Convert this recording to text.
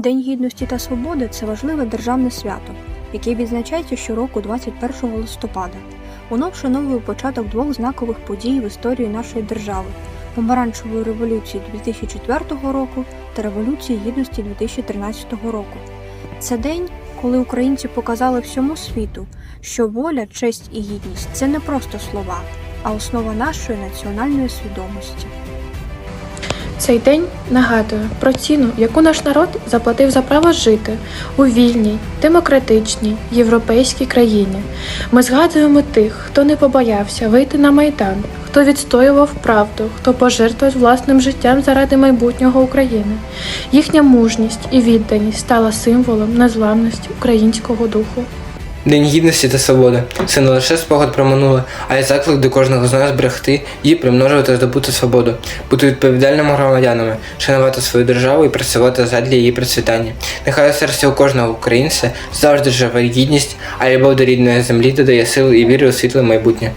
День гідності та свободи це важливе державне свято, яке відзначається щороку 21 листопада. Воно вшановує початок двох знакових подій в історії нашої держави помаранчевої революції 2004 року та Революції Гідності 2013 року. Це день, коли українці показали всьому світу, що воля, честь і гідність це не просто слова, а основа нашої національної свідомості. Цей день нагадує про ціну, яку наш народ заплатив за право жити у вільній, демократичній, європейській країні. Ми згадуємо тих, хто не побоявся вийти на майдан, хто відстоював правду, хто пожертвував власним життям заради майбутнього України. Їхня мужність і відданість стала символом незламності українського духу. День гідності та свободи це не лише спогад про минуле, а й заклик до кожного з нас берегти і примножувати здобути свободу, бути відповідальними громадянами, шанувати свою державу і працювати задля її процвітання. Нехай у серці у кожного українця завжди живе гідність, а любов до рідної землі додає сили і віри у світле майбутнє.